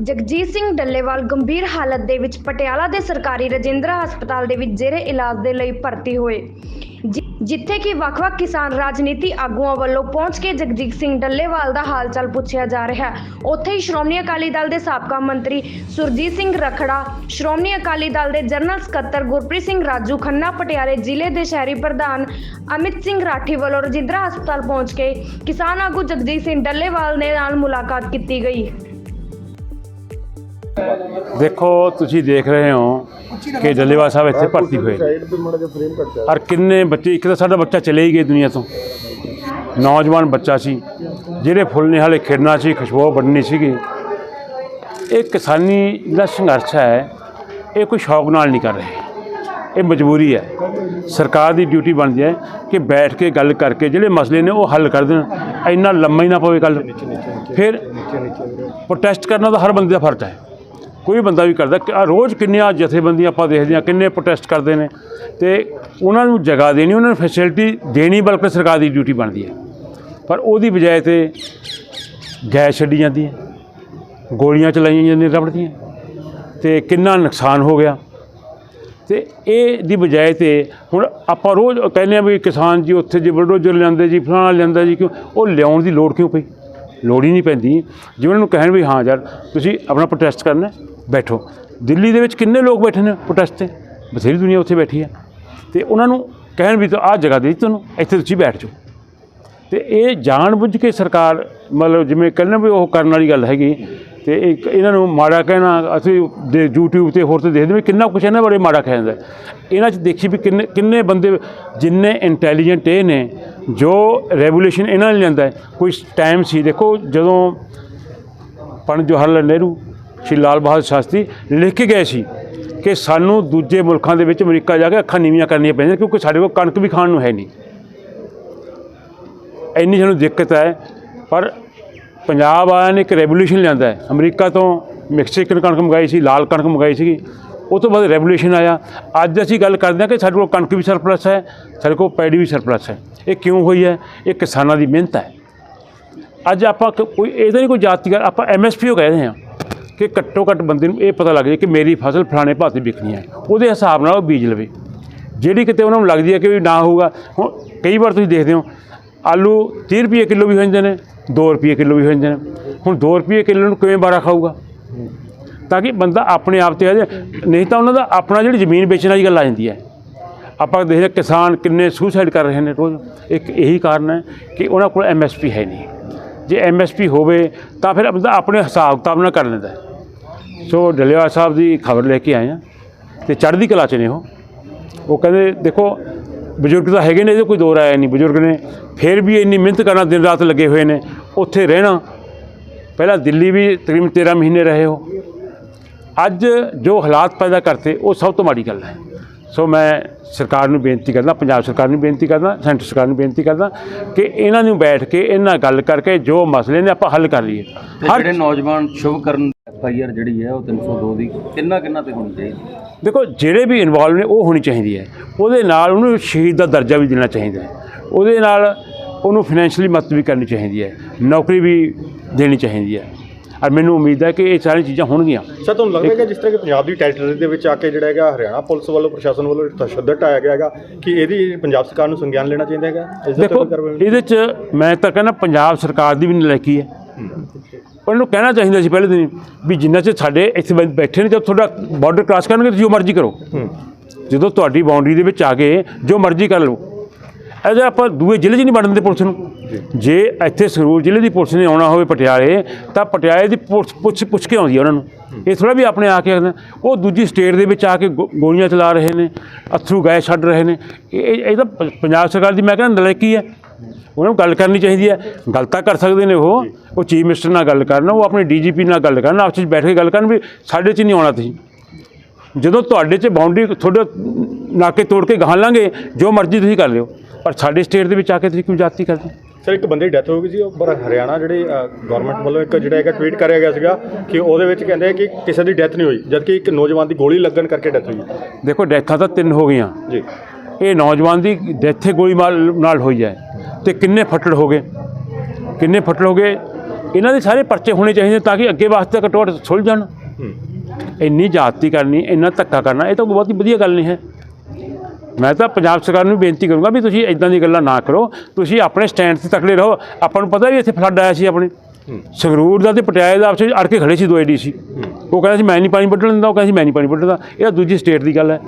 ਜਗਜੀਤ ਸਿੰਘ ਡੱਲੇਵਾਲ ਗੰਭੀਰ ਹਾਲਤ ਦੇ ਵਿੱਚ ਪਟਿਆਲਾ ਦੇ ਸਰਕਾਰੀ ਰਜਿੰਦਰਾ ਹਸਪਤਾਲ ਦੇ ਵਿੱਚ ਜੇਰੇ ਇਲਾਜ ਦੇ ਲਈ ਭਰਤੀ ਹੋਏ। ਜਿੱਥੇ ਕਿ ਵੱਖ-ਵੱਖ ਕਿਸਾਨ ਰਾਜਨੀਤੀ ਆਗੂਆਂ ਵੱਲੋਂ ਪਹੁੰਚ ਕੇ ਜਗਜੀਤ ਸਿੰਘ ਡੱਲੇਵਾਲ ਦਾ ਹਾਲ-ਚਾਲ ਪੁੱਛਿਆ ਜਾ ਰਿਹਾ ਹੈ। ਉੱਥੇ ਹੀ ਸ਼੍ਰੋਮਣੀ ਅਕਾਲੀ ਦਲ ਦੇ ਸਾਬਕਾ ਮੰਤਰੀ ਸੁਰਜੀਤ ਸਿੰਘ ਰਖੜਾ, ਸ਼੍ਰੋਮਣੀ ਅਕਾਲੀ ਦਲ ਦੇ ਜਨਰਲ ਸਕੱਤਰ ਗੁਰਪ੍ਰੀਤ ਸਿੰਘ ਰਾਜੂ, ਖੰਨਾ ਪਟਿਆਲੇ ਜ਼ਿਲ੍ਹੇ ਦੇ ਸ਼ਹਿਰੀ ਪ੍ਰਧਾਨ ਅਮਿਤ ਸਿੰਘ ਰਾਠੀ ਵੱਲੋਂ ਰਜਿੰਦਰਾ ਹਸਪਤਾਲ ਪਹੁੰਚ ਕੇ ਕਿਸਾਨ ਆਗੂ ਜਗਜੀਤ ਸਿੰਘ ਡੱਲੇਵਾਲ ਦੇ ਨਾਲ ਮੁਲਾਕਾਤ ਕੀਤੀ ਗਈ। ਦੇਖੋ ਤੁਸੀਂ ਦੇਖ ਰਹੇ ਹੋ ਕਿ ਡੱਲੇਵਾਲ ਸਾਹਿਬ ਇੱਥੇ ਭਰਤੀ ਹੋਏ ਔਰ ਕਿੰਨੇ ਬੱਚੇ ਇੱਕ ਤਾਂ ਸਾਡਾ ਬੱਚਾ ਚਲੇ ਹੀ ਗਏ ਦੁਨੀਆ ਤੋਂ। ਨੌਜਵਾਨ ਬੱਚਾ ਸੀ। ਜਿਹੜੇ ਫੁੱਲ ਨੇ ਹਾਲੇ ਖਿੜਨਾ ਸੀ ਖੁਸ਼ਬੂ ਬਣਨੀ ਸੀਗੀ। ਇਹ ਕਿਸਾਨੀ ਜਿਹੜਾ ਸੰਘਰਸ਼ ਹੈ ਇਹ ਕੋਈ ਸ਼ੌਕ ਨਾਲ ਨਹੀਂ ਕਰ ਰਹੇ। ਇਹ ਮਜਬੂਰੀ ਹੈ। ਸਰਕਾਰ ਦੀ ਡਿਊਟੀ ਬਣਦੀ ਹੈ ਕਿ ਬੈਠ ਕੇ ਗੱਲ ਕਰਕੇ ਜਿਹੜੇ ਮਸਲੇ ਨੇ ਉਹ ਹੱਲ ਕਰ ਦੇਣ। ਇੰਨਾ ਲੰਮਾ ਹੀ ਨਾ ਪਵੇ ਗੱਲ। ਫਿਰ ਪ੍ਰੋਟੈਸਟ ਕਰਨਾ ਤਾਂ ਹਰ ਬੰਦੇ ਦਾ ਫਰਜ਼ ਹੈ। ਕੋਈ ਬੰਦਾ ਵੀ ਕਰਦਾ ਕਿ ਰੋਜ਼ ਕਿੰਨੀਆਂ ਜਥੇਬੰਦੀਆਂ ਆਪਾਂ ਦੇਖਦੇ ਹਾਂ, ਕਿੰਨੇ ਪ੍ਰੋਟੈਸਟ ਕਰਦੇ ਨੇ। ਤੇ ਉਹਨਾਂ ਨੂੰ ਜਗ੍ਹਾ ਦੇਣੀ, ਉਹਨਾਂ ਨੂੰ ਫੈਸਿਲਿਟੀ ਦੇਣੀ ਬਲਕਿ ਸਰਕਾਰ ਦੀ ਡਿਊਟੀ ਬਣਦੀ ਹੈ। ਪਰ ਉਹਦੀ ਬਜਾਏ ਤੇ ਗੈਸ ਛੱਡੀ ਜਾਂਦੀ ਹੈ, ਗੋਲੀਆਂ ਚਲਾਈਆਂ ਜਾਂਦੀਆਂ ਰਬੜ ਦੀਆਂ ਤੇ ਕਿੰਨਾ ਨੁਕਸਾਨ ਹੋ ਗਿਆ। ਤੇ ਇਹ ਦੀ ਬਜਾਏ ਤੇ ਹੁਣ ਆਪਾਂ ਰੋਜ਼ ਕਹਿੰਦੇ ਆ ਵੀ ਕਿਸਾਨ ਜੀ ਉੱਥੇ ਜੇ ਬਲਡੋਜ਼ਰ ਲਿਆਂਦੇ ਜੀ, ਫਲਾਣਾ ਲਿਆਂਦਾ ਜੀ, ਕਿਉਂ? ਉਹ ਲਿਆਉਣ ਦੀ ਲੋੜ ਕਿਉਂ ਪਈ? ਲੋੜ ਹੀ ਨਹੀਂ ਪੈਂਦੀ। ਜੇ ਉਹਨਾਂ ਨੂੰ ਕਹਿਣ ਵੀ, ਹਾਂ ਯਾਰ, ਤੁਸੀਂ ਆਪਣਾ ਪ੍ਰੋਟੈਸਟ ਕਰਨਾ ਬੈਠੋ। ਦਿੱਲੀ ਦੇ ਵਿੱਚ ਕਿੰਨੇ ਲੋਕ ਬੈਠੇ ਨੇ ਪ੍ਰੋਟੈਸਟ ਤੇ? ਬਥੇਰੀ ਦੁਨੀਆ ਉੱਥੇ ਬੈਠੀ ਹੈ। ਤੇ ਉਹਨਾਂ ਨੂੰ ਕਹਿਣ ਵੀ ਤਾਂ ਆਹ ਜਗ੍ਹਾ ਦੇ ਦਿੱਤੀ ਤੁਹਾਨੂੰ, ਇੱਥੇ ਤੁਸੀਂ ਬੈਠ ਜਾਓ। ਤੇ ਇਹ ਜਾਣ ਬੁੱਝ ਕੇ ਸਰਕਾਰ, ਮਤਲਬ ਜਿਵੇਂ ਕਹਿੰਦੇ ਵੀ ਉਹ ਕਰਨ ਵਾਲੀ ਗੱਲ ਹੈਗੀ। ਤੇ ਇੱਕ ਇਹਨਾਂ ਨੂੰ ਮਾੜਾ ਕਹਿਣਾ, ਅਸੀਂ ਦੇ YouTube ਤੇ ਹੋਰ ਤੇ ਦੇਖਦੇ ਵੀ ਕਿੰਨਾ ਕੁਛ ਇਹਨਾਂ ਬਾਰੇ ਮਾੜਾ ਕਹਿ ਜਾਂਦਾ ਇਹਨਾਂ 'ਚ ਦੇਖੀ ਵੀ ਕਿੰਨੇ ਕਿੰਨੇ ਬੰਦੇ ਜਿੰਨੇ ਇੰਟੈਲੀਜੈਂਟ ਇਹ ਨੇ, ਜੋ ਰੈਵੋਲੂਸ਼ਨ ਇਹਨਾਂ ਨੇ ਲਿਆਂਦਾ ਕੋਈ ਟਾਈਮ ਸੀ, ਦੇਖੋ ਜਦੋਂ ਪੰਡਿਤ ਜਵਾਹਰ ਲਾਲ ਨਹਿਰੂ ਸ਼੍ਰੀ ਲਾਲ ਬਹਾਦਰ ਸ਼ਾਸਤਰੀ ਲਿਖ ਕੇ ਗਏ ਸੀ ਕਿ ਸਾਨੂੰ ਦੂਜੇ ਮੁਲਕਾਂ ਦੇ ਵਿੱਚ ਅਮਰੀਕਾ ਜਾ ਕੇ ਅੱਖਾਂ ਨੀਵੀਆਂ ਕਰਨੀਆਂ ਪੈਂਦੀਆਂ ਕਿਉਂਕਿ ਸਾਡੇ ਕੋਲ ਕਣਕ ਵੀ ਖਾਣ ਨੂੰ ਹੈ ਨਹੀਂ। ਇੰਨੀ ਸਾਨੂੰ ਦਿੱਕਤ ਹੈ, ਪਰ ਪੰਜਾਬ ਵਾਲਿਆਂ ਨੇ ਇੱਕ ਰੈਵੋਲੂਸ਼ਨ ਲਿਆਂਦਾ ਹੈ। ਅਮਰੀਕਾ ਤੋਂ ਮੈਕਸੀਕਨ ਕਣਕ ਮੰਗਾਈ ਸੀ, ਲਾਲ ਕਣਕ ਮੰਗਾਈ ਸੀਗੀ। ਉਹ ਤੋਂ ਬਾਅਦ ਰੈਵੋਲੂਸ਼ਨ ਆਇਆ। ਅੱਜ ਅਸੀਂ ਗੱਲ ਕਰਦੇ ਹਾਂ ਕਿ ਸਾਡੇ ਕੋਲ ਕਣਕ ਵੀ ਸਰਪਲਸ ਹੈ, ਸਾਡੇ ਕੋਲ ਪੈੜੀ ਵੀ ਸਰਪਲਸ ਹੈ। ਇਹ ਕਿਉਂ ਹੋਈ ਹੈ? ਇਹ ਕਿਸਾਨਾਂ ਦੀ ਮਿਹਨਤ ਹੈ। ਅੱਜ ਆਪਾਂ ਕੋਈ ਇਹਦਾ ਨਹੀਂ ਕੋਈ ਜਾਤੀ ਗੱਲ ਆਪਾਂ ਐਮਐਸਪੀ ਕਹਿ ਰਹੇ ਹਾਂ। ਕਿ ਘੱਟੋ ਘੱਟ ਬੰਦੇ ਨੂੰ ਇਹ ਪਤਾ ਲੱਗ ਜਾਏ ਕਿ ਮੇਰੀ ਫਸਲ ਫਲਾਣੇ ਭਾਅ ਤੇ ਵਿਕਣੀ ਹੈ। ਉਹਦੇ ਹਿਸਾਬ ਨਾਲ ਉਹ ਬੀਜ ਲਵੇ। ਜਿਹੜੀ ਕਿਤੇ ਉਹਨਾਂ ਨੂੰ ਲੱਗਦੀ ਹੈ ਕਿ ਵੀ ਨਾ ਹੋਊਗਾ, ਹੁਣ ਕਈ ਵਾਰ ਤੁਸੀਂ ਦੇਖਦੇ ਹੋ, ਆਲੂ 30 ਰੁਪਏ ਕਿਲੋ ਵੀ ਹੋ ਜਾਂਦੇ ਨੇ 2 ਰੁਪਏ ਕਿਲੋ ਵੀ ਹੋ ਜਾਂਦੇ ਨੇ। ਹੁਣ 2 ਰੁਪਏ ਕਿਲੋ ਨੂੰ ਕਿਵੇਂ ਬਾਰਾ ਖਾਊਗਾ? ਤਾਂ ਕਿ ਬੰਦਾ ਆਪਣੇ ਆਪ ਤੇ ਆ ਜਾਏ। ਨਹੀਂ ਤਾਂ ਉਹਨਾਂ ਦਾ ਆਪਣਾ ਜਿਹੜੀ ਜ਼ਮੀਨ ਵੇਚਣ ਵਾਲੀ ਗੱਲ ਆ ਜਾਂਦੀ ਹੈ। ਆਪਾਂ ਦੇਖਦੇ ਹਾਂ ਕਿਸਾਨ ਕਿੰਨੇ ਸੁਸਾਈਡ ਕਰ ਰਹੇ ਨੇ ਰੋਜ਼। ਇੱਕ ਇਹੀ ਕਾਰਨ ਹੈ ਕਿ ਉਹਨਾਂ ਕੋਲ ਐਮਐਸਪੀ ਹੈ ਨਹੀਂ। ਜੇ ਐਮਐਸਪੀ ਹੋਵੇ ਤਾਂ ਫਿਰ ਬੰਦਾ ਆਪਣੇ ਹਿਸਾਬ ਕਿਤਾਬ ਨਾਲ ਕਰ ਲੈਂਦਾ ਸੋ ਡੱਲੇਵਾਲ ਸਾਹਿਬ ਦੀ ਖਬਰ ਲੈ ਕੇ ਆਏ ਆ ਤੇ ਚੜ੍ਹਦੀ ਕਲਾ ਚ ਨੇ ਉਹ। ਉਹ ਕਹਿੰਦੇ, ਦੇਖੋ, ਬਜ਼ੁਰਗ ਤਾਂ ਹੈਗੇ ਨੇ, ਇਹਦੇ ਕੋਈ ਦੋ ਰਾਏ ਨਹੀਂ। ਬਜ਼ੁਰਗ ਨੇ ਫਿਰ ਵੀ ਇੰਨੀ ਮਿਹਨਤ ਕਰਨਾ, ਦਿਨ ਰਾਤ ਲੱਗੇ ਹੋਏ ਨੇ, ਉੱਥੇ ਰਹਿਣਾ। ਪਹਿਲਾਂ ਦਿੱਲੀ ਵੀ ਤਕਰੀਬਨ 13 ਮਹੀਨੇ ਰਹੇ ਹੋ ਅੱਜ ਜੋ ਹਾਲਾਤ ਪੈਦਾ ਕਰਤੇ, ਉਹ ਸਭ ਤੋਂ ਮਾੜੀ ਗੱਲ ਹੈ। ਸੋ ਮੈਂ ਸਰਕਾਰ ਨੂੰ ਬੇਨਤੀ ਕਰਦਾ ਪੰਜਾਬ ਸਰਕਾਰ ਨੂੰ ਬੇਨਤੀ ਕਰਦਾ ਸੈਂਟਰ ਸਰਕਾਰ ਨੂੰ ਬੇਨਤੀ ਕਰਦਾ ਕਿ ਇਹਨਾਂ ਨੂੰ ਬੈਠ ਕੇ ਇਹਨਾਂ ਗੱਲ ਕਰਕੇ ਜੋ ਮਸਲੇ ਨੇ ਆਪਾਂ ਹੱਲ ਕਰ ਲਈਏ। ਹਰ ਜਿਹੜੇ ਨੌਜਵਾਨ ਸ਼ੁਭ ਕਰਨ ਐਫ ਆਈ ਆਰ ਜਿਹੜੀ ਹੈ ਉਹ 302 ਦੀ ਕਿੰਨਾ ਕਿੰਨਾ ਤੇ ਹੋਣੀ ਚਾਹੀਦੀ ਦੇਖੋ ਜਿਹੜੇ ਵੀ ਇਨਵੋਲਵ ਨੇ ਉਹ ਹੋਣੀ ਚਾਹੀਦੀ ਹੈ। ਉਹਦੇ ਨਾਲ ਉਹਨੂੰ ਸ਼ਹੀਦ ਦਾ ਦਰਜਾ ਵੀ ਦੇਣਾ ਚਾਹੀਦਾ ਹੈ। ਉਹਦੇ ਨਾਲ ਉਹਨੂੰ ਫਾਈਨੈਂਸ਼ੀਅਲੀ ਮਦਦ ਵੀ ਕਰਨੀ ਚਾਹੀਦੀ ਹੈ। ਨੌਕਰੀ ਵੀ ਦੇਣੀ ਚਾਹੀਦੀ ਹੈ। ਔਰ ਮੈਨੂੰ ਉਮੀਦ ਹੈ ਕਿ ਇਹ ਸਾਰੀਆਂ ਚੀਜ਼ਾਂ ਹੋਣਗੀਆਂ। ਸਰ ਤੁਹਾਨੂੰ ਲੱਗਦਾ ਹੈ ਕਿ ਜਿਸ ਤਰ੍ਹਾਂ ਕਿ ਪੰਜਾਬ ਦੀ ਟੈਰੀਟਰੀ ਦੇ ਵਿੱਚ ਆ ਕੇ ਜਿਹੜਾ ਹੈਗਾ ਹਰਿਆਣਾ ਪੁਲਿਸ ਵੱਲੋਂ ਪ੍ਰਸ਼ਾਸਨ ਵੱਲੋਂ ਤਸ਼ੱਦਦ ਆਇਆ ਗਿਆ ਹੈਗਾ ਕਿ ਇਹਦੀ ਪੰਜਾਬ ਸਰਕਾਰ ਨੂੰ ਸੰਗਿਆਨ ਲੈਣਾ ਚਾਹੀਦਾ ਹੈਗਾ? ਇਸ ਦਾ ਦੇਖੋ ਇਹਦੇ ਚ ਮੈਂ ਤਾਂ ਕਹਿੰਦਾ ਪੰਜਾਬ ਸਰਕਾਰ ਦੀ ਵੀ ਨਲਾਇਕੀ ਹੈ। ਉਹਨੂੰ ਕਹਿਣਾ ਚਾਹੀਦਾ ਸੀ ਪਹਿਲੇ ਦਿਨ ਵੀ ਜਿੰਨਾ ਚਿਰ ਸਾਡੇ ਇੱਥੇ ਬੈਠੇ ਨੇ ਜਦ ਤੁਹਾਡਾ ਬਾਰਡਰ ਕ੍ਰਾਸ ਕਰਨਗੇ ਤੁਸੀਂ ਜੋ ਮਰਜ਼ੀ ਕਰੋ। ਜਦੋਂ ਤੁਹਾਡੀ ਬਾਉਂਡਰੀ ਦੇ ਵਿੱਚ ਆ ਕੇ ਜੋ ਮਰਜ਼ੀ ਕਰ ਲਓ ਅਜੇ ਆਪਾਂ ਦੂਏ ਜ਼ਿਲ੍ਹੇ 'ਚ ਨਹੀਂ ਵੜਨ ਦਿੰਦੇ ਪੁਲਿਸ ਨੂੰ। ਜੇ। ਇੱਥੇ ਸੰਗਰੂਰ ਜ਼ਿਲ੍ਹੇ ਦੀ ਪੁਲਿਸ ਨੇ ਆਉਣਾ ਹੋਵੇ ਪਟਿਆਲੇ ਤਾਂ ਪਟਿਆਲੇ ਦੀ ਪੁਲਿਸ ਪੁੱਛ ਪੁੱਛ ਕੇ ਆਉਂਦੀ ਹੈ ਉਹਨਾਂ ਨੂੰ। ਇਹ ਥੋੜਾ ਵੀ ਆਪਣੇ ਆ ਕੇ। ਉਹ ਦੂਜੀ ਸਟੇਟ ਦੇ ਵਿੱਚ ਆ ਕੇ ਗੋਲੀਆਂ ਚਲਾ ਰਹੇ ਨੇ ਅਥਰੂ ਗੈਸ ਛੱਡ ਰਹੇ ਨੇ। ਇਹ ਇਹ ਤਾਂ ਪੰਜਾਬ ਸਰਕਾਰ ਦੀ ਮੈਂ ਕਹਿੰਦਾ ਨਲਾਇਕੀ ਹੈ ਉਹਨਾਂ ਨੂੰ ਗੱਲ ਕਰਨੀ ਚਾਹੀਦੀ ਹੈ ਗੱਲ ਤਾਂ ਕਰ ਸਕਦੇ ਨੇ ਉਹ। ਉਹ ਚੀਫ ਮਿਨਿਸਟਰ ਨਾਲ ਗੱਲ ਕਰਨ ਉਹ ਆਪਣੇ ਡੀਜੀਪੀ ਨਾਲ ਗੱਲ ਕਰਨ ਆਪਸ ਵਿੱਚ ਬੈਠ ਕੇ ਗੱਲ ਕਰਨ ਵੀ ਸਾਡੇ 'ਚ ਨਹੀਂ ਆਉਣਾ ਤੁਸੀਂ। ਜਦੋਂ ਤੁਹਾਡੇ 'ਚ ਬਾਉਂਡਰੀ ਤੁਹਾਡੇ ਨਾਕੇ ਤੋੜ ਕੇ ਗਾਹਾਂ ਲਾਂਗੇ ਜੋ ਮਰਜ਼ੀ ਤੁਸੀਂ ਕਰ ਲਿਓ। ਪਰ ਸਾਡੇ ਸਟੇਟ ਦੇ ਵਿੱਚ ਆ ਕੇ ਤੁਸੀਂ ਕਿਉਂ ਜਾਤੀ ਕਰਦੇ? ਸਰ ਇੱਕ ਬੰਦੇ ਦੀ ਡੈਥ ਹੋ ਗਈ ਸੀ ਉਹ ਪਰ ਹਰਿਆਣਾ ਜਿਹੜੇ ਗਵਰਨਮੈਂਟ ਵੱਲੋਂ ਇੱਕ ਜਿਹੜਾ ਹੈਗਾ ਟਵੀਟ ਕਰਿਆ ਗਿਆ ਸੀਗਾ ਕਿ ਉਹਦੇ ਵਿੱਚ ਕਹਿੰਦੇ ਕਿ ਕਿਸੇ ਦੀ ਡੈਥ ਨਹੀਂ ਹੋਈ ਜਦਕਿ ਇੱਕ ਨੌਜਵਾਨ ਦੀ ਗੋਲੀ ਲੱਗਣ ਕਰਕੇ ਡੈਥ ਹੋਈ। ਦੇਖੋ ਡੈਥਾਂ ਤਾਂ ਤਿੰਨ ਹੋ ਗਈਆਂ। ਜੀ। ਇਹ ਨੌਜਵਾਨ ਦੀ ਡੈਥ ਗੋਲੀ ਨਾਲ ਹੋਈ ਹੈ। ਤੇ ਕਿੰਨੇ ਫੱਟੜ ਹੋ ਗਏ? ਕਿੰਨੇ ਫੱਟੜ ਹੋ ਗਏ? ਇਹਨਾਂ ਦੇ ਸਾਰੇ ਪਰਚੇ ਹੋਣੇ ਚਾਹੀਦੇ ਤਾਂ ਕਿ ਅੱਗੇ ਵਾਸਤੇ ਕਟੋਟ ਸੁਲਝ ਜਾਣ। ਹੂੰ। ਇੰਨੀ ਜਾਤੀ ਕਰਨੀ ਇੰਨਾ ਧੱਕਾ ਕਰਨਾ ਇਹ ਤਾਂ ਬਹੁਤ ਹੀ ਵਧੀਆ ਗੱਲ ਨਹੀਂ ਹੈ। ਮੈਂ ਤਾਂ ਪੰਜਾਬ ਸਰਕਾਰ ਨੂੰ ਬੇਨਤੀ ਕਰੂੰਗਾ ਵੀ ਤੁਸੀਂ ਇਦਾਂ ਦੀ ਗੱਲਾਂ ਨਾ ਕਰੋ। ਤੁਸੀਂ ਆਪਣੇ ਸਟੈਂਡ ਤੇ ਤਕੜੇ ਰਹੋ। ਆਪਾਂ ਨੂੰ ਪਤਾ ਵੀ ਇੱਥੇ ਫਲੱਡ ਆਇਆ ਸੀ ਆਪਣੇ। ਸੰਗਰੂਰ ਦਾ ਤੇ ਪਟਿਆਲੇ ਦਾ ਆਪਸ ਵਿੱਚ ਅੜ ਕੇ ਖੜੇ ਸੀ ਦੋ ਏਡੀਸੀ ਉਹ ਕਹਿੰਦਾ ਸੀ ਮੈਂ ਨਹੀਂ ਪਾਣੀ ਵੱਢਣ ਦਿੰਦਾ। ਉਹ ਕਹਿੰਦਾ ਸੀ ਮੈਂ ਨਹੀਂ ਪਾਣੀ ਵੱਢਦਾ। ਇਹ ਤਾਂ ਦੂਜੀ ਸਟੇਟ ਦੀ ਗੱਲ ਹੈ।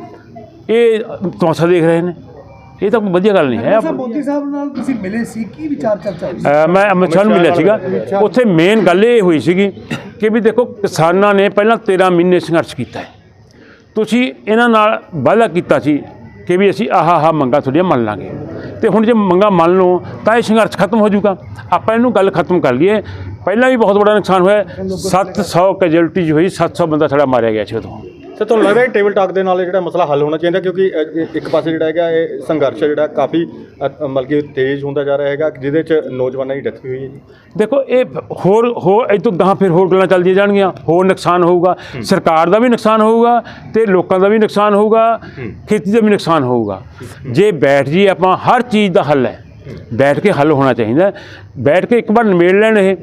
ਇਹ ਤਮਾਸ਼ਾ ਦੇਖ ਰਹੇ ਨੇ। ਇਹ ਤਾਂ ਕੋਈ ਵਧੀਆ ਗੱਲ ਨਹੀਂ ਹੈ। ਸਰ ਮੋਦੀ ਸਾਹਿਬ ਨਾਲ ਤੁਸੀਂ ਮਿਲੇ ਸੀ? ਕੀ ਵਿਚਾਰ ਚਰਚਾ ਮੈਂ ਅਮਿਤ ਸ਼ਾਹ ਨੂੰ ਮਿਲਿਆ ਸੀਗਾ। ਉੱਥੇ ਮੇਨ ਗੱਲ ਇਹ ਹੋਈ ਸੀਗੀ ਕਿ ਵੀ ਦੇਖੋ ਕਿਸਾਨਾਂ ਨੇ ਪਹਿਲਾਂ 13 ਮਹੀਨੇ ਸੰਘਰਸ਼ ਕੀਤਾ ਹੈ। ਤੁਸੀਂ ਇਹਨਾਂ ਨਾਲ ਵਾਅਦਾ ਕੀਤਾ ਸੀ ਕਿ ਵੀ ਅਸੀਂ ਆਹ ਆਹ ਮੰਗਾਂ ਤੁਹਾਡੀਆਂ ਮੰਨ ਲਾਂਗੇ। ਤੇ ਹੁਣ ਜੇ ਮੰਗਾਂ ਮੰਨ ਲਓ ਤਾਂ ਇਹ ਸੰਘਰਸ਼ ਖਤਮ ਹੋ ਜਾਊਗਾ। ਆਪਾਂ ਇਹਨੂੰ ਗੱਲ ਖਤਮ ਕਰ ਲਈਏ। ਪਹਿਲਾਂ ਵੀ ਬਹੁਤ ਬੜਾ ਨੁਕਸਾਨ ਹੋਇਆ। 700 ਕੈਜੁਅਲਟੀ ਹੋਈ 700 ਬੰਦਾ ਸਾਡਾ ਮਾਰਿਆ ਗਿਆ ਸੀ ਉਦੋਂ। ਤੇ ਤੁਹਾਨੂੰ ਲੱਗਦਾ ਹੈ ਟੇਬਲ ਟਾਕ ਦੇ ਨਾਲ ਇਹ ਜਿਹੜਾ ਮਸਲਾ ਹੱਲ ਹੋਣਾ ਚਾਹੀਦਾ ਕਿਉਂਕਿ ਅ, ਇਹ- ਇੱਕ ਪਾਸੇ ਜਿਹੜਾ ਹੈਗਾ ਇਹ ਸੰਘਰਸ਼ ਹੈ ਜਿਹੜਾ ਕਾਫੀ ਅ, ਅ, ਮਤਲਬ ਕਿ ਤੇਜ਼ ਹੁੰਦਾ ਜਾ ਰਿਹਾ ਹੈਗਾ ਜਿਹਦੇ ਚ ਨੌਜਵਾਨਾਂ ਦੀ ਡੈਥ ਵੀ ਹੋਈ ਹੈ ਜੀ। ਦੇਖੋ ਇਹ ਹੋਰ ਹੋਰ ਇਹ ਤੋਂ ਗਾਹਾਂ ਫਿਰ ਹੋਰ ਗੱਲਾਂ ਚੱਲਦੀਆਂ ਜਾਣਗੀਆਂ ਹੋਰ ਨੁਕਸਾਨ ਹੋਊਗਾ। ਸਰਕਾਰ ਦਾ ਵੀ ਨੁਕਸਾਨ ਹੋਊਗਾ ਤੇ ਲੋਕਾਂ ਦਾ ਵੀ ਨੁਕਸਾਨ ਹੋਊਗਾ ਖੇਤੀ ਦਾ ਵੀ ਨੁਕਸਾਨ ਹੋਊਗਾ। ਜੇ ਬੈਠ ਜੀ ਆਪਾਂ ਹਰ ਚੀਜ਼ ਦਾ ਹੱਲ ਹੈ। ਬੈਠ ਕੇ ਹੱਲ ਹੋਣਾ ਚਾਹੀਦਾ। ਹੈ। ਬੈਠ ਕੇ ਇੱਕ ਵਾਰ ਨਿਬੇੜ ਲੈਣ ਇਹ।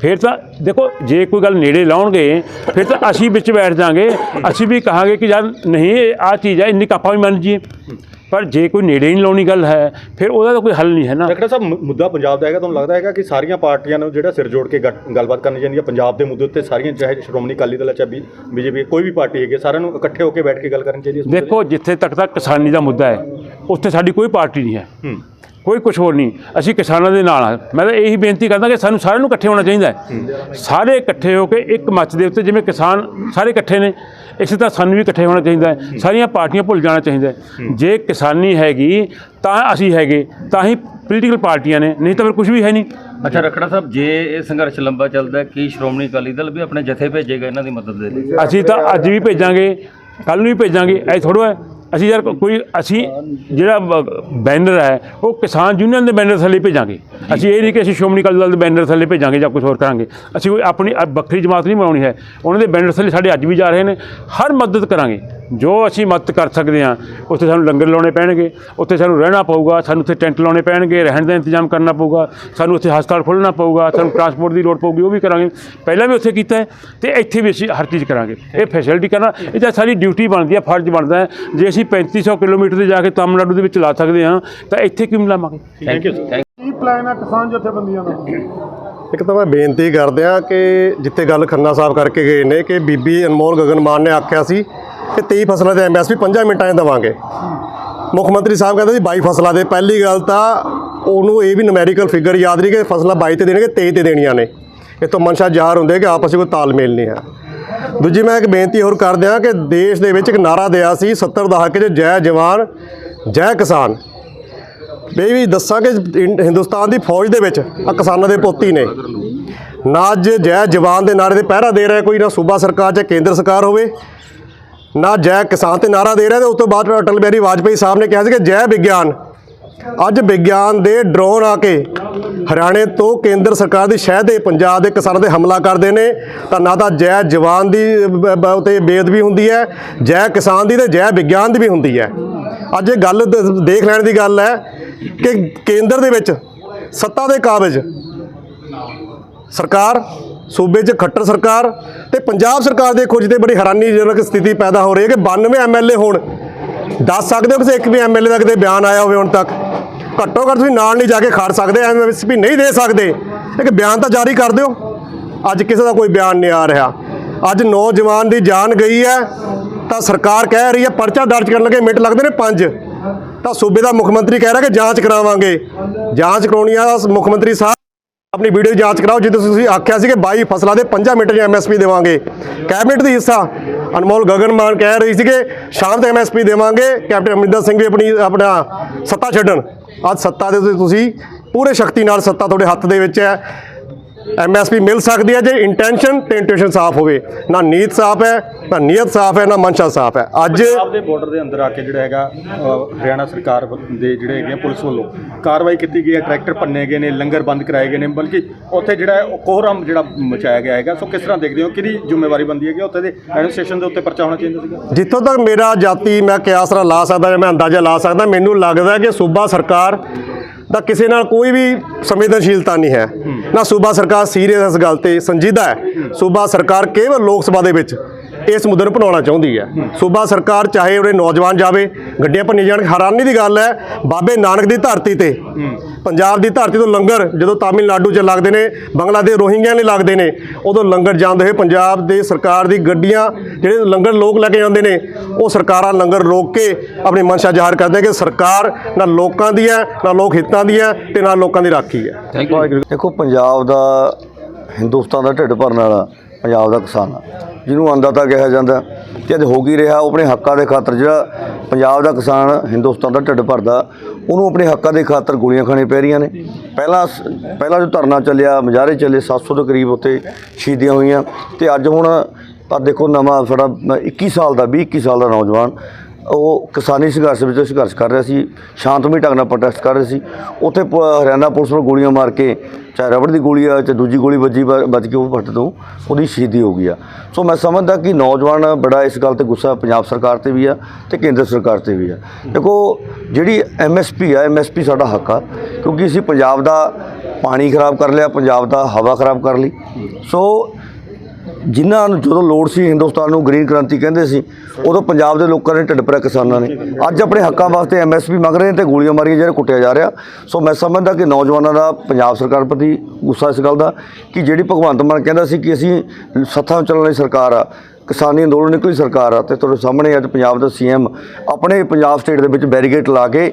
ਫਿਰ ਤਾਂ ਦੇਖੋ ਜੇ ਕੋਈ ਗੱਲ ਨੇੜੇ ਲਾਉਣਗੇ ਫਿਰ ਤਾਂ ਅਸੀਂ ਵਿੱਚ ਬੈਠ ਜਾਾਂਗੇ। ਅਸੀਂ ਵੀ ਕਹਾਂਗੇ ਕਿ ਯਾਰ ਨਹੀਂ ਆਹ ਚੀਜ਼ ਹੈ ਇੰਨੀ ਕਾਪਾ ਵੀ ਮੰਨ ਜੀਏ ਪਰ ਜੇ ਕੋਈ ਨੇੜੇ ਨਹੀਂ ਲਾਉਣੀ ਗੱਲ ਹੈ ਫਿਰ ਉਹਦਾ ਤਾਂ ਕੋਈ ਹੱਲ ਨਹੀਂ ਹੈ ਨਾ। ਰਖੜਾ ਸਾਹਿਬ ਮੁੱਦਾ ਪੰਜਾਬ ਦਾ ਹੈਗਾ ਤੁਹਾਨੂੰ ਲੱਗਦਾ ਹੈਗਾ ਕਿ ਸਾਰੀਆਂ ਪਾਰਟੀਆਂ ਨੂੰ ਜਿਹੜਾ ਸਿਰ ਜੋੜ ਕੇ ਗੱਲਬਾਤ ਕਰਨੀ ਚਾਹੀਦੀ ਹੈ ਪੰਜਾਬ ਦੇ ਮੁੱਦੇ ਉੱਤੇ ਸਾਰੀਆਂ ਚਾਹੇ ਸ਼੍ਰੋਮਣੀ ਅਕਾਲੀ ਦਲ ਚਾਹੇ ਬੀਜੇਪੀ ਕੋਈ ਵੀ ਪਾਰਟੀ ਹੈਗੀ ਸਾਰਿਆਂ ਨੂੰ ਇਕੱਠੇ ਹੋ ਕੇ ਬੈਠ ਕੇ ਗੱਲ ਕਰਨੀ ਚਾਹੀਦੀ ਹੈ ਦੇਖੋ ਜਿੱਥੇ ਤੱਕ ਤਾਂ ਕਿਸਾਨੀ ਦਾ ਮੁੱਦਾ ਹੈ ਉੱਥੇ ਸਾਡੀ ਕੋਈ ਪਾਰਟੀ ਨਹੀਂ ਹੈ। ਕੋਈ ਕੁਝ ਹੋਰ ਨਹੀਂ। ਅਸੀਂ ਕਿਸਾਨਾਂ ਦੇ ਨਾਲ ਹਾਂ। ਮੈਂ ਤਾਂ ਇਹੀ ਬੇਨਤੀ ਕਰਦਾ ਕਿ ਸਾਨੂੰ ਸਾਰਿਆਂ ਨੂੰ ਇਕੱਠੇ ਹੋਣਾ ਚਾਹੀਦਾ ਹੈ। ਸਾਰੇ ਇਕੱਠੇ ਹੋ ਕੇ ਇੱਕ ਮੱਚ ਦੇ ਉੱਤੇ ਜਿਵੇਂ ਕਿਸਾਨ ਸਾਰੇ ਇਕੱਠੇ ਨੇ ਇਸੇ ਤਰ੍ਹਾਂ ਸਾਨੂੰ ਵੀ ਇਕੱਠੇ ਹੋਣਾ ਚਾਹੀਦਾ ਹੈ। ਸਾਰੀਆਂ ਪਾਰਟੀਆਂ ਭੁੱਲ ਜਾਣਾ ਚਾਹੀਦਾ ਹੈ। ਜੇ ਕਿਸਾਨੀ ਹੈਗੀ ਤਾਂ ਅਸੀਂ ਹੈਗੇ ਤਾਂ ਹੀ ਪੋਲੀਟੀਕਲ ਪਾਰਟੀਆਂ ਨੇ ਨਹੀਂ ਤਾਂ ਫਿਰ ਕੁਝ ਵੀ ਹੈ ਨਹੀਂ। ਅੱਛਾ ਰਖੜਾ ਸਾਹਿਬ ਜੇ ਇਹ ਸੰਘਰਸ਼ ਲੰਬਾ ਚੱਲਦਾ ਕੀ ਸ਼੍ਰੋਮਣੀ ਅਕਾਲੀ ਦਲ ਵੀ ਆਪਣੇ ਜਥੇ ਭੇਜੇਗਾ ਇਹਨਾਂ ਦੀ ਮਦਦ ਦੇ ਲਈ? ਅਸੀਂ ਤਾਂ ਅੱਜ ਵੀ ਭੇਜਾਂਗੇ ਕੱਲ ਨੂੰ ਵੀ ਭੇਜਾਂਗੇ ਐ ਥੋੜ੍ਹਾ ਹੈ। ਅਸੀਂ ਯਾਰ ਕੋਈ ਅਸੀਂ ਜਿਹੜਾ ਬੈਨਰ ਹੈ, ਉਹ ਕਿਸਾਨ ਯੂਨੀਅਨ ਦੇ ਬੈਨਰ ਥੱਲੇ ਭੇਜਾਂਗੇ। ਅਸੀਂ ਇਹ ਨਹੀਂ ਕਿ ਅਸੀਂ ਸ਼੍ਰੋਮਣੀ ਅਕਾਲੀ ਦਲ ਦੇ ਬੈਨਰ ਥੱਲੇ ਭੇਜਾਂਗੇ ਜਾਂ ਕੁਝ ਹੋਰ ਕਰਾਂਗੇ। ਅਸੀਂ ਕੋਈ ਆਪਣੀ ਅ- ਵੱਖਰੀ ਜਮਾਤ ਨਹੀਂ ਬਣਾਉਣੀ ਹੈ। ਉਹਨਾਂ ਦੇ ਬੈਨਰ ਥੱਲੇ ਸਾਡੇ ਅੱਜ ਵੀ ਜਾ ਰਹੇ ਨੇ। ਹਰ ਮਦਦ ਕਰਾਂਗੇ। ਜੋ ਅਸੀਂ ਮਦਦ ਕਰ ਸਕਦੇ ਹਾਂ ਉੱਥੇ ਸਾਨੂੰ ਲੰਗਰ ਲਾਉਣੇ ਪੈਣਗੇ ਉੱਥੇ ਸਾਨੂੰ ਰਹਿਣਾ ਪਊਗਾ ਸਾਨੂੰ ਉੱਥੇ ਟੈਂਟ ਲਾਉਣੇ ਪੈਣਗੇ ਰਹਿਣ ਦਾ ਇੰਤਜ਼ਾਮ ਕਰਨਾ ਪਊਗਾ ਸਾਨੂੰ ਉੱਥੇ ਹਸਪਤਾਲ ਖੋਲ੍ਹਣਾ ਪਊਗਾ ਸਾਨੂੰ ਟਰਾਂਸਪੋਰਟ ਦੀ ਲੋੜ ਪਊਗੀ ਉਹ ਵੀ ਕਰਾਂਗੇ। ਪਹਿਲਾਂ ਵੀ ਉੱਥੇ ਕੀਤਾ ਹੈ ਤੇ ਇੱਥੇ ਵੀ ਅਸੀਂ ਹਰ ਚੀਜ਼ ਕਰਾਂਗੇ। ਇਹ ਫੈਸਿਲਿਟੀ ਕਰਨਾ ਇਹ ਤਾਂ ਸਾਡੀ ਡਿਊਟੀ ਬਣਦੀ ਹੈ ਫਰਜ਼ ਬਣਦਾ ਹੈ। ਜੇ ਅਸੀਂ 3500 ਕਿਲੋਮੀਟਰ ਤੇ ਜਾ ਕੇ ਤਾਮਿਲਨਾਡੂ ਦੇ ਵਿੱਚ ਲਾ ਸਕਦੇ ਹਾਂ ਤਾਂ ਇੱਥੇ ਕਿਉਂ ਲਾਵਾਂਗੇ? ਥੈਂਕ ਯੂ ਕੀ ਪਲਾਨ ਹੈ ਕਿਸਾਨ ਜਥੇਬੰਦੀਆਂ ਦਾ? ਇੱਕ ਤਾਂ ਮੈਂ ਬੇਨਤੀ ਕਰਦਿਆਂ ਕਿ ਜਿੱਥੇ ਗੱਲ ਖੰਨਾ ਸਾਹਿਬ ਕਰਕੇ ਗਏ ਨੇ ਕਿ ਬੀਬੀ ਅਨਮੋਲ ਗਗਨ ਮਾਨ ਨੇ ਆਖਿਆ ਸੀ ਕਿ 23 ਫਸਲਾਂ ਦੇ ਐਮਐਸਪੀ 5 ਮਿੰਟਾਂ 'ਚ ਦੇਵਾਂਗੇ। ਮੁੱਖ ਮੰਤਰੀ ਸਾਹਿਬ ਕਹਿੰਦੇ ਸੀ 22 ਫਸਲਾਂ ਦੇ, ਪਹਿਲੀ ਗੱਲ ਤਾਂ ਉਹਨੂੰ ਇਹ ਵੀ ਨੂਮੈਰੀਕਲ ਫਿਗਰ ਯਾਦ ਨਹੀਂ ਕਿ ਫਸਲਾਂ 22 ਤੇ ਦੇਣਗੇ 23 ਤੇ ਦੇਣੀਆਂ ਨੇ। ਇਹ ਤੋਂ ਮਨਸ਼ਾ ਜ਼ਾਹਰ ਹੁੰਦੇ ਕਿ ਆਪਸ ਵਿੱਚ ਕੋਈ ਤਾਲਮੇਲ ਨਹੀਂ ਹੈ। ਦੂਜੀ ਮੈਂ ਇੱਕ ਬੇਨਤੀ ਹੋਰ ਕਰਦਿਆਂ ਕਿ ਦੇਸ਼ ਦੇ ਵਿੱਚ ਇੱਕ ਨਾਰਾ ਦਿਆ ਸੀ 70 ਦਹਾਕੇ 'ਚ ਜੈ ਜਵਾਨ, ਜੈ ਕਿਸਾਨ। ਇਹ ਵੀ ਦੱਸਾਂ ਕਿ ਇੰ- ਹਿੰਦੁਸਤਾਨ ਦੀ ਫੌਜ ਦੇ ਵਿੱਚ ਆ ਕਿਸਾਨਾਂ ਦੇ ਪੋਤੀ ਨੇ। ਨਾ ਅੱਜ ਜੈ ਜਵਾਨ ਦੇ ਨਾਰੇ ਦੇ ਪਹਿਰਾ ਦੇ ਰਿਹਾ ਕੋਈ, ਨਾ ਸੂਬਾ ਸਰਕਾਰ ਜਾਂ ਕੇਂਦਰ ਸਰਕਾਰ ਹੋਵੇ। ਨਾ ਜੈ ਕਿਸਾਨ ਤੇ ਨਾਰਾ ਦੇ ਰਿਹਾ ਤੇ ਉਸ ਤੋਂ ਬਾਅਦ ਅਟਲ ਬਿਹਾਰੀ ਵਾਜਪੇਈ ਸਾਹਿਬ ਨੇ ਕਿਹਾ ਸੀ ਕਿ ਜੈ ਵਿਗਿਆਨ, ਅੱਜ ਵਿਗਿਆਨ ਦੇ ਡਰੋਨ ਆ ਕੇ ਹਰਿਆਣੇ ਤੋਂ ਕੇਂਦਰ ਸਰਕਾਰ ਦੀ ਸ਼ਹਿ ਦੇ ਪੰਜਾਬ ਦੇ ਕਿਸਾਨਾਂ ਤੇ ਹਮਲਾ ਕਰਦੇ ਨੇ, ਤਾਂ ਨਾ ਤਾਂ ਜੈ ਜਵਾਨ ਦੀ, ਬ- ਬ- ਉਤੇ ਬੇਅਦਬੀ ਹੁੰਦੀ ਹੈ, ਜੈ ਕਿਸਾਨ ਦੀ ਤੇ ਜੈ ਵਿਗਿਆਨ ਦੀ ਵੀ ਹੁੰਦੀ ਹੈ। ਅੱਜ ਇਹ ਗੱਲ ਦੇਖ ਲੈਣ ਦੀ ਗੱਲ ਹੈ ਕਿ ਕੇਂਦਰ ਦੇ ਵਿੱਚ ਸੱਤਾ ਦੇ ਕਾਬਜ ਸਰਕਾਰ ਸੂਬੇ 'ਚ ਖੱਟਰ ਸਰਕਾਰ ਤੇ ਪੰਜਾਬ ਸਰਕਾਰ ਦੇ ਖੋਜ ਤੇ ਬੜੀ ਹੈਰਾਨੀਜਨਕ ਸਥਿਤੀ ਪੈਦਾ ਹੋ ਰਹੀ ਹੈ ਕਿ 92 ਐਮਐਲਏ ਹੋਣ। ਦੱਸ ਸਕਦੇ ਹੋ ਕਿਸੇ ਇੱਕ ਵੀ ਐਮਐਲਏ ਦਾ ਕਿਤੇ ਬਿਆਨ ਆਇਆ ਹੋਵੇ ਹੁਣ ਤੱਕ? ਘੱਟੋ ਘੱਟ ਤੁਸੀਂ ਨਾਲ ਨਹੀਂ ਜਾ ਕੇ ਖੜ ਸਕਦੇ ਐਮਐਸਪੀ ਨਹੀਂ ਦੇ ਸਕਦੇ। ਇੱਕ ਬਿਆਨ ਤਾਂ ਜਾਰੀ ਕਰ ਦਿਓ। ਅੱਜ ਕਿਸੇ ਦਾ ਕੋਈ ਬਿਆਨ ਨਹੀਂ ਆ ਰਿਹਾ। ਅੱਜ ਨੌਜਵਾਨ ਦੀ ਜਾਨ ਗਈ ਹੈ, ਤਾਂ ਸਰਕਾਰ ਕਹਿ ਰਹੀ ਹੈ ਪਰਚਾ ਦਰਜ ਕਰਨ ਲੱਗੇ, ਮਿੰਟ ਲੱਗਦੇ ਨੇ 5 ਤਾਂ ਸੂਬੇ ਦਾ ਮੁੱਖ ਮੰਤਰੀ ਕਹਿ ਰਿਹਾ ਕਿ ਜਾਂਚ ਕਰਾਵਾਂਗੇ। ਜਾਂਚ ਕਰਾਉਣੀ ਆ, ਮੁੱਖ ਮੰਤਰੀ ਸਾਹਿਬ ਆਪਣੀ ਵੀਡੀਓ ਦੀ ਜਾਂਚ ਕਰਾਓ, ਜਿੱਦਾਂ ਤੁਸੀਂ ਆਖਿਆ ਸੀ ਕਿ 22 ਫਸਲਾਂ ਦੇ 5 ਮਿੰਟ ਦੀ ਐਮਐਸਪੀ ਦੇਵਾਂਗੇ। ਕੈਬਨਿਟ ਦੀ ਹਿੱਸਾ? ਅਨਮੋਲ ਗਗਨ ਮਾਨ ਕਹਿ ਰਹੀ ਸੀ ਕਿ ਸ਼ਾਮ ਤੱਕ ਐਮਐਸਪੀ ਦੇਵਾਂਗੇ। ਕੈਪਟਨ ਅਮਰਿੰਦਰ ਸਿੰਘ ਵੀ ਆਪਣੀ, ਆਪਣਾ ਸੱਤਾ ਛੱਡਣ। ਅੱਜ ਸੱਤਾ ਦੇ ਤੁਸੀਂ ਪੂਰੇ ਸ਼ਕਤੀ ਨਾਲ ਸੱਤਾ ਤੁਹਾਡੇ ਹੱਥ ਦੇ ਵਿੱਚ ਹੈ। ਐਮਐਸਪੀ ਮਿਲ ਸਕਦੀ ਹੈ ਜੇ ਇੰਟੈਂਸ਼ਨ ਤੇ ਇੰਟੈਂਸ਼ਨ ਸਾਫ਼ ਹੋਵੇ। ਨਾ ਨੀਤ ਸਾਫ਼ ਹੈ ਨਾ ਨੀਅਤ ਸਾਫ਼ ਹੈ ਨਾ ਮਨਸ਼ਾ ਸਾਫ਼ ਹੈ। ਅੱਜ ਪੰਜਾਬ ਦੇ ਬਾਰਡਰ ਦੇ ਅੰਦਰ ਆ ਕੇ ਜਿਹੜਾ ਹੈਗਾ ਅ, ਹਰਿਆਣਾ ਸਰਕਾਰ ਦੇ ਜਿਹੜੇ ਹੈਗੇ ਆ ਪੁਲਿਸ ਵੱਲੋਂ ਕਾਰਵਾਈ ਕੀਤੀ ਗਈ ਹੈ। ਟਰੈਕਟਰ ਭੰਨੇ ਗਏ ਨੇ ਲੰਗਰ ਬੰਦ ਕਰਾਏ ਗਏ ਨੇ ਬਲਕਿ ਉੱਥੇ ਜਿਹੜਾ ਹੈ ਉਹ ਕੋਹਰਾਮ ਜਿਹੜਾ ਮਚਾਇਆ ਗਿਆ ਹੈਗਾ। ਸੋ ਕਿਸ ਤਰ੍ਹਾਂ ਦੇਖਦੇ ਹੋ ਕਿਹਦੀ ਜ਼ਿੰਮੇਵਾਰੀ ਬੰਦੀ ਹੈਗੀ ਉੱਥੇ ਦੇ ਐਡਮਿਨਿਸਟ੍ਰੇਸ਼ਨ ਦੇ ਉੱਤੇ ਪਰਚਾ ਹੋਣਾ ਚਾਹੀਦਾ ਸੀਗਾ। ਜਿੱਥੋਂ ਤੱਕ ਮੇਰਾ ਜਾਤੀ ਮੈਂ ਕਿਆਸਰਾ ਲਾ ਸਕਦਾ ਜਾਂ ਮੈਂ ਅੰਦਾਜ਼ਾ ਲਾ ਸਕਦਾ ਮੈਨੂੰ ਲੱਗਦਾ ਕਿ ਸੂਬਾ ਸਰਕਾਰ ਤਾਂ ਕਿਸੇ ਨਾਲ ਕੋਈ ਵੀ ਸੰਵੇਦਨਸ਼ੀਲਤਾ ਨਹੀਂ ਹੈ। ਨਾ ਸੂਬਾ ਸਰਕਾਰ ਸੀਰੀਅਸ ਇਸ ਗੱਲ ਤੇ, ਸੰਜੀਦਾ ਹੈ। ਸੂਬਾ ਸਰਕਾਰ ਕੇਵਲ ਲੋਕ ਸਭਾ ਦੇ ਵਿੱਚ ਇਸ ਮੁੱਦੇ ਨੂੰ ਭਣਾਉਣਾ ਚਾਹੁੰਦੀ ਹੈ। ਸੂਬਾ ਸਰਕਾਰ ਚਾਹੇ ਉਹਦੇ ਨੌਜਵਾਨ ਜਾਵੇ ਗੱਡੀਆਂ ਭੰਨੀਆਂ ਜਾਣ ਹੈਰਾਨੀ ਦੀ ਗੱਲ ਹੈ ਬਾਬੇ ਨਾਨਕ ਦੀ ਧਰਤੀ ਤੇ ਪੰਜਾਬ ਦੀ ਧਰਤੀ ਤੋਂ ਲੰਗਰ ਜਦੋਂ ਤਾਮਿਲਨਾਡੂ 'ਚ ਲੱਗਦੇ ਨੇ ਬੰਗਲਾਦੇਸ਼ ਰੋਹਿੰਗਿਆਂ ਨੇ ਲੱਗਦੇ ਨੇ ਉਦੋਂ ਲੰਗਰ ਜਾਂਦੇ ਹੋਏ ਪੰਜਾਬ ਦੇ ਸਰਕਾਰ ਦੀ ਗੱਡੀਆਂ ਜਿਹੜੇ ਲੰਗਰ ਲੋਕ ਲੈ ਕੇ ਜਾਂਦੇ ਨੇ ਉਹ ਸਰਕਾਰਾਂ ਲੰਗਰ ਰੋਕ ਕੇ ਆਪਣੀ ਮਨਸ਼ਾ ਜ਼ਾਹਰ ਕਰਦੇ ਕਿ ਸਰਕਾਰ ਨਾ ਲੋਕਾਂ ਦੀ ਹੈ ਨਾ ਲੋਕ ਹਿੱਤਾਂ ਦੀ ਹੈ ਤੇ ਨਾ ਲੋਕਾਂ ਦੀ ਰਾਖੀ ਹੈ। ਦੇਖੋ ਪੰਜਾਬ ਦਾ ਹਿੰਦੁਸਤਾਨ ਦਾ ਢਿੱਡ ਭਰਨ ਵਾਲਾ ਪੰਜਾਬ ਦਾ ਕਿਸਾਨ ਆ। ਜਿਹਨੂੰ ਅੰਨਦਾਤਾ ਕਿਹਾ ਜਾਂਦਾ ਤੇ ਅੱਜ ਹੋ ਕੀ ਰਿਹਾ, ਉਹ ਆਪਣੇ ਹੱਕਾਂ ਦੇ ਖਾਤਰ ਜਿਹੜਾ ਪੰਜਾਬ ਦਾ ਕਿਸਾਨ ਹਿੰਦੁਸਤਾਨ ਦਾ ਢਿੱਡ ਭਰਦਾ, ਉਹਨੂੰ ਆਪਣੇ ਹੱਕਾਂ ਦੇ ਖਾਤਰ ਗੋਲੀਆਂ ਖਾਣੀਆਂ ਪੈ ਰਹੀਆਂ ਨੇ। ਪਹਿਲਾਂ ਸ- ਪਹਿਲਾਂ ਜੋ ਧਰਨਾ ਚੱਲਿਆ ਮੁਜ਼ਾਹਰੇ ਚੱਲੇ 700 ਦੇ ਕਰੀਬ ਉੱਤੇ ਸ਼ਹੀਦੀਆਂ ਹੋਈਆਂ, ਤੇ ਅੱਜ ਹੁਣ ਤਾਂ ਦੇਖੋ ਨਵਾਂ ਸਾਡਾ 21 ਸਾਲ ਦਾ 20 21 ਸਾਲ ਦਾ ਨੌਜਵਾਨ ਉਹ ਕਿਸਾਨੀ ਸੰਘਰਸ਼ ਵਿੱਚ ਸੰਘਰਸ਼ ਕਰ ਰਿਹਾ ਸੀ, ਸ਼ਾਂਤਮਈ ਢੰਗ ਨਾਲ ਪ੍ਰੋਟੈਸਟ ਕਰ ਰਹੇ ਸੀ। ਉੱਥੇ ਪ- ਹਰਿਆਣਾ ਪੁਲਿਸ ਨੂੰ ਗੋਲੀਆਂ ਮਾਰ ਕੇ ਚਾਹੇ ਰਬੜ ਦੀ ਗੋਲੀ ਆ, ਚਾਹੇ ਦੂਜੀ ਗੋਲੀ ਵੱਜੀ, ਬ- ਵੱਜ ਕੇ ਉਹ ਫੱਟ ਤੋਂ ਉਹਦੀ ਸ਼ਹੀਦੀ ਹੋ ਗਈ ਆ। ਸੋ ਮੈਂ ਸਮਝਦਾ ਕਿ ਨੌਜਵਾਨ ਬੜਾ ਇਸ ਗੱਲ ਤੇ ਗੁੱਸਾ ਪੰਜਾਬ ਸਰਕਾਰ ਤੇ ਵੀ ਆ ਤੇ ਕੇਂਦਰ ਸਰਕਾਰ ਤੇ ਵੀ ਆ। ਦੇਖੋ, ਜਿਹੜੀ ਐਮਐਸਪੀ ਆ ਐਮਐਸਪੀ ਸਾਡਾ ਹੱਕ ਆ, ਕਿਉਂਕਿ ਅਸੀਂ ਪੰਜਾਬ ਦਾ ਪਾਣੀ ਖਰਾਬ ਕਰ ਲਿਆ, ਪੰਜਾਬ ਦਾ ਹਵਾ ਖਰਾਬ ਕਰ ਲਈ। ਸੋ ਜਿਨ੍ਹਾਂ ਨੂੰ ਜਦੋਂ ਲੋੜ ਸੀ ਹਿੰਦੁਸਤਾਨ ਨੂੰ ਗ੍ਰੀਨ ਕ੍ਰਾਂਤੀ ਕਹਿੰਦੇ ਸੀ, ਉਦੋਂ ਪੰਜਾਬ ਦੇ ਲੋਕਾਂ ਨੇ ਢਿੱਡ ਭਰਿਆ ਕਿਸਾਨਾਂ ਨੇ। ਅੱਜ ਆਪਣੇ ਹੱਕਾਂ ਵਾਸਤੇ ਐਮਐਸਪੀ ਮੰਗ ਰਹੇ ਨੇ ਤੇ ਗੋਲੀਆਂ ਮਾਰੀਆਂ ਜਿਹੜੇ ਕੁੱਟਿਆ ਜਾ ਰਿਹਾ। ਸੋ ਮੈਂ ਸਮਝਦਾ ਕਿ ਨੌਜਵਾਨਾਂ ਦਾ, ਪੰਜਾਬ ਸਰਕਾਰ ਪ੍ਰਤੀ ਗੁੱਸਾ ਇਸ ਗੱਲ ਦਾ ਕਿ ਜਿਹੜੀ ਭਗਵੰਤ ਮਾਨ ਕਹਿੰਦਾ ਸੀ ਕਿ ਅਸੀਂ ਸੱਥਾਂ ਚੱਲਣ ਵਾਲੀ ਸਰਕਾਰ ਆ ਕਿਸਾਨੀ ਅੰਦੋਲਨ ਨਿਕਲੀ ਸਰਕਾਰ ਆ ਤੇ ਤੁਹਾਡੇ ਸਾਹਮਣੇ ਅੱਜ ਪੰਜਾਬ ਦਾ ਸੀਐਮ ਆਪਣੇ ਪੰਜਾਬ ਸਟੇਟ ਦੇ ਵਿੱਚ ਬੈਰੀਗੇਟ ਲਾ ਕੇ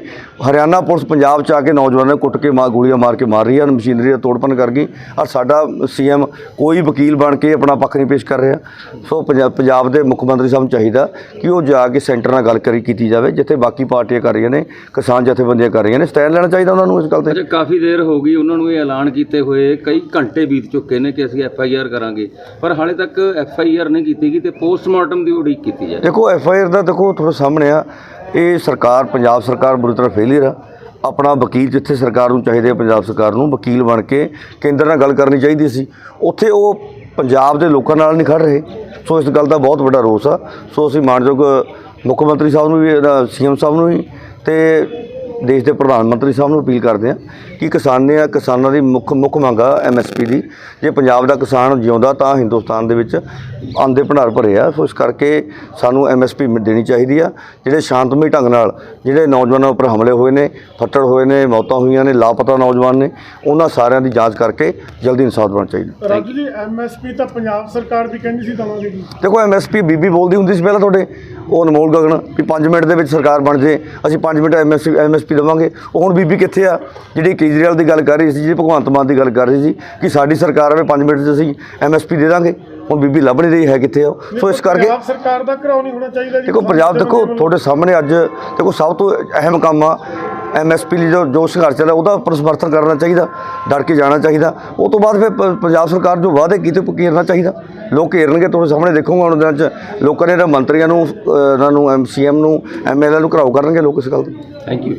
ਹਰਿਆਣਾ ਪੁਲਿਸ ਪੰਜਾਬ ਚ ਆ ਕੇ ਨੌਜਵਾਨਾਂ ਨੂੰ ਕੁੱਟ ਕੇ ਮਾਰ ਗੋਲੀਆਂ ਮਾਰ ਕੇ ਮਾਰ ਰਹੀ ਹੈ ਮਸ਼ੀਨਰੀ ਦਾ ਤੋੜਪਨ ਕਰ ਗਈ। ਔਰ ਸਾਡਾ ਸੀਐਮ ਕੋਈ ਵਕੀਲ ਬਣ ਕੇ ਆਪਣਾ ਪੱਖ ਨਹੀਂ ਪੇਸ਼ ਕਰ ਰਿਹਾ। ਸੋ ਪੰਜਾਬ ਪੰਜਾਬ ਦੇ ਮੁੱਖ ਮੰਤਰੀ ਸਾਹਿਬ ਨੂੰ ਚਾਹੀਦਾ ਕਿ ਉਹ ਜਾ ਕੇ ਸੈਂਟਰ ਨਾਲ ਗੱਲ ਕਰੀ ਕੀਤੀ ਜਾਵੇ, ਜਿੱਥੇ ਬਾਕੀ ਪਾਰਟੀਆਂ ਕਰ ਰਹੀਆਂ ਨੇ, ਕਿਸਾਨ ਜਥੇਬੰਦੀਆਂ ਕਰ ਰਹੀਆਂ ਨੇ। ਸਟੈਂਡ ਲੈਣਾ ਚਾਹੀਦਾ ਉਹਨਾਂ ਨੂੰ ਇਸ ਗੱਲ ਤੇ। ਅਜੇ ਕਾਫੀ ਦੇਰ ਹੋ ਗਈ, ਉਹਨਾਂ ਨੂੰ ਇਹ ਐਲਾਨ ਕੀਤੇ ਹੋਏ, ਕਈ ਘੰਟੇ ਬੀਤ ਚੁੱਕੇ ਨੇ ਕਿ ਅਸੀਂ ਐਫ ਆਈ ਆਰ ਕਰਾਂਗੇ। ਪਰ ਹਾਲੇ ਤੱਕ ਐਫ ਆਈ ਆਰ ਨਹੀਂ ਕੀਤੀ ਗਈ ਤੇ ਪੋਸਟਮਾਰਟਮ ਦੀ ਉਡੀਕ ਕੀਤੀ ਜਾਏ। ਦੇਖੋ, ਐਫ ਆਈ ਆਰ ਦਾ ਦੇਖੋ ਤੁਹਾਡੇ ਸਾਹਮਣੇ ਆ, ਇਹ ਸਰਕਾਰ, ਪੰਜਾਬ ਸਰਕਾਰ ਬੁਰੀ ਤਰ੍ਹਾਂ ਫੇਲਿਅਰ ਆ। ਆਪਣਾ ਵਕੀਲ ਜਿੱਥੇ ਸਰਕਾਰ ਨੂੰ ਚਾਹੀਦੇ ਆ, ਪੰਜਾਬ ਸਰਕਾਰ ਨੂੰ ਵਕੀਲ ਬਣ ਕੇ ਕੇਂਦਰ ਨਾਲ ਗੱਲ ਕਰਨੀ ਚਾਹੀਦੀ ਸੀ। ਉੱਥੇ ਉਹ ਪੰਜਾਬ ਦੇ ਲੋਕਾਂ ਨਾਲ ਨਹੀਂ ਖੜ ਰਹੇ। ਸੋ, ਇਸ ਗੱਲ ਦਾ ਬਹੁਤ ਵੱਡਾ ਰੋਸ ਆ। ਸੋ, ਅਸੀਂ ਮਾਨਯੋਗ ਮੁੱਖ ਮੰਤਰੀ ਸਾਹਿਬ ਨੂੰ ਵੀ ਸੀਐਮ ਸਾਹਿਬ ਨੂੰ ਵੀ ਤੇ ਦੇਸ਼ ਦੇ ਪ੍ਰਧਾਨ ਮੰਤਰੀ ਸਾਹਿਬ ਨੂੰ ਅਪੀਲ ਕਰਦੇ ਆ ਕਿ ਕਿਸਾਨਾਂ ਕਿਸਾਨਾਂ ਦੀ ਮੁੱਖ ਮੁੱਖ ਮੰਗ ਆ ਐਮਐਸਪੀ ਦੀ। ਜੇ ਪੰਜਾਬ ਦਾ ਕਿਸਾਨ ਜਿਉਂਦਾ ਤਾਂ ਹਿੰਦੁਸਤਾਨ ਦੇ ਵਿੱਚ ਅੰਨ ਦੇ ਭੰਡਾਰ ਭਰੇ ਆ। ਸੋ ਇਸ ਕਰਕੇ ਸਾਨੂੰ ਐਮਐਸਪੀ ਦੇਣੀ ਚਾਹੀਦੀ ਆ। ਜਿਹੜੇ ਸ਼ਾਂਤਮਈ ਢੰਗ ਨਾਲ ਜਿਹੜੇ ਨੌਜਵਾਨਾਂ ਉੱਪਰ ਹਮਲੇ ਹੋਏ ਨੇ ਫੱਟੜ ਹੋਏ ਨੇ ਮੌਤਾਂ ਹੋਈਆਂ ਨੇ ਲਾਪਤਾ ਨੌਜਵਾਨ ਨੇ ਉਹਨਾਂ ਸਾਰਿਆਂ ਦੀ ਜਾਂਚ ਕਰਕੇ ਜਲਦੀ ਇਨਸਾਫ ਦਿਵਾਉਣਾ ਚਾਹੀਦਾ। ਰਾਜੂ ਜੀ ਐਮਐਸਪੀ ਤਾਂ ਪੰਜਾਬ ਸਰਕਾਰ ਵੀ ਕਹਿੰਦੀ ਸੀ ਦਵਾਂਗੇ ਜੀ। ਦੇਖੋ ਐਮਐਸਪੀ ਬੀਬੀ ਬੋਲਦੀ ਹੁੰਦੀ ਸੀ ਪਹਿਲਾਂ ਤੁਹਾਡੇ ਉਹ ਅਨਮੋਲ ਗਗਨ ਵੀ 5 ਮਿੰਟ ਦੇ ਵਿੱਚ ਸਰਕਾਰ ਬਣ ਜੇ ਅਸੀਂ 5 ਮਿੰਟ ਐਮਐਸਪੀ ਐਮਐਸਪੀ ਦੇਵਾਂਗੇ। ਉਹ ਹੁਣ ਬੀਬੀ ਕਿੱਥੇ ਆ? ਜਿਹੜੀ ਕੇਜਰੀਵਾਲ ਦੀ ਗੱਲ ਕਰ ਰਹੀ ਸੀ ਜਿਹੜੀ ਭਗਵੰਤ ਮਾਨ ਦੀ ਗੱਲ ਕਰ ਰਹੀ ਸੀ ਕਿ ਸਾਡੀ ਸਰਕਾਰ ਆਵੇ 5 ਮਿੰਟ 'ਚ ਅਸੀਂ ਐਮਐਸਪੀ ਦੇ ਦਾਂਗੇ। ਹੁਣ ਬੀਬੀ ਲੱਭ ਨਹੀਂ ਰਹੀ ਹੈ ਕਿੱਥੇ ਆ ਉਹ। ਸੋ ਇਸ ਕਰਕੇ ਪੰਜਾਬ ਸਰਕਾਰ ਦਾ ਘਰਾਓ ਨਹੀਂ ਹੋਣਾ ਚਾਹੀਦਾ ਜੀ। ਦੇਖੋ ਪੰਜਾਬ ਦੇਖੋ ਤੁਹਾਡੇ ਸਾਹਮਣੇ ਅੱਜ ਦੇਖੋ ਸਭ ਤੋਂ ਅਹਿਮ ਕੰਮ ਆ ਐਮਐਸਪੀ ਲਈ ਜੋ ਜੋ ਸੰਘਰਸ਼ ਚੱਲਿਆ ਉਹਦਾ ਉੱਪਰ ਸਮਰਥਨ ਕਰਨਾ ਚਾਹੀਦਾ ਡਟ ਕੇ ਜਾਣਾ ਚਾਹੀਦਾ। ਉਹ ਤੋਂ ਬਾਅਦ ਫਿਰ ਪ- ਪੰਜਾਬ ਸਰਕਾਰ ਜੋ ਵਾਅਦੇ ਕੀਤੇ ਉਹ ਘੇਰਨਾ ਚਾਹੀਦਾ। ਲੋਕ ਘੇਰਨਗੇ ਤੁਹਾਡੇ ਸਾਹਮਣੇ ਦੇਖੋਗੇ ਉਹਨਾਂ ਦਿਨਾਂ 'ਚ ਲੋਕਾਂ ਨੇ ਇਹਨਾਂ ਮੰਤਰੀਆਂ ਨੂੰ ਅਹ, ਇਹਨਾਂ ਨੂੰ ਐਮਸੀਐਮ ਨੂੰ ਐਮਐਲਏ ਨੂੰ ਘਰਾਓ ਕਰਨਗੇ ਲੋਕ ਇਸ ਗੱਲ ਤੇ। Thank you